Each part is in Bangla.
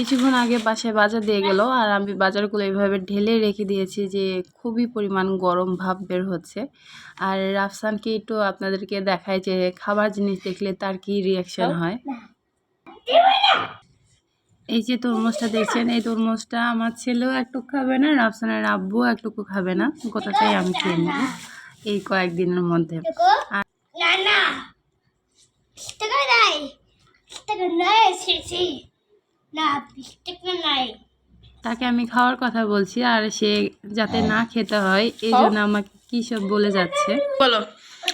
কিছুক্ষণ আগে বাসায় বাজার দিয়ে গেল আর আমি বাজারগুলো এইভাবে ঢেলে রেখে দিয়েছি যে খুবই পরিমাণ গরম ভাব বের হচ্ছে। আর রাফসানকে একটু আপনাদেরকে দেখায় যে খাবার জিনিস দেখলে তার কি রিয়াকশন হয়। এই যে তরমুজটা দেখছেন, এই তরমুজটা আমার ছেলেও একটু খাবে না, রাফসানের আব্বুও একটুকু খাবে না। গোটাটাই আমি খেয়ে নেব এই কয়েকদিনের মধ্যে। না না। না নাই। তাকে আমি খাওয়ার কথা বলছি আর সে যাতে না খেতে হয় এই জন্য আমাকে কী সব বলে যাচ্ছে? বলো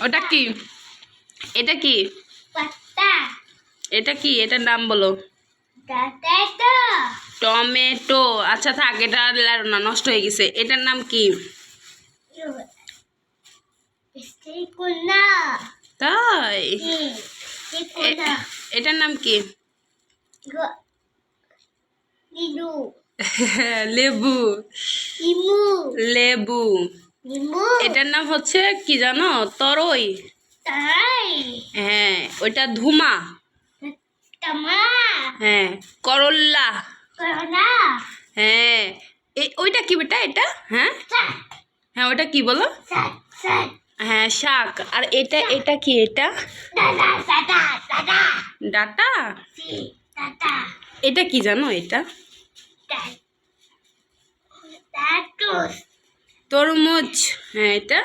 ওটা কি? এটা কি? এটা কি? এটার নাম বলো। টমেটো। আচ্ছা থাক এটা না নষ্ট হয়ে গেছে। এটার নাম কি? তাই? এটার নাম কি? লেবু। লেবু। এটার নাম হচ্ছে কি জানো? তরই। হ্যাঁ ওইটা ধুমা। হ্যাঁ করল্লা। হ্যাঁ এই ওইটা কি বেটা এটা? হ্যাঁ? হ্যাঁ ওইটা কি বলো? হ্যাঁ শাক। আর এটা এটা কি এটা? ডাটা। এটা কি জানো এটা. তরমুজ। হ্যাঁ এটা?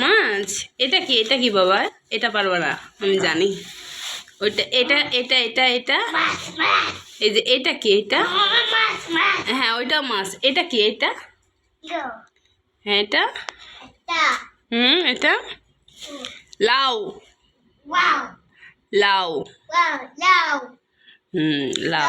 মাছ? এটা কি? এটা কি বাবা? এটা পারব না আমি জানি। ওইটা এটা এটা এটা এটা. এই যে এটা কি এটা. হ্যাঁ ওইটা মাছ। এটা কি এটা? হ্যাঁ এটা? হুম এটা? লাউ। লাউ। হুম লাউ।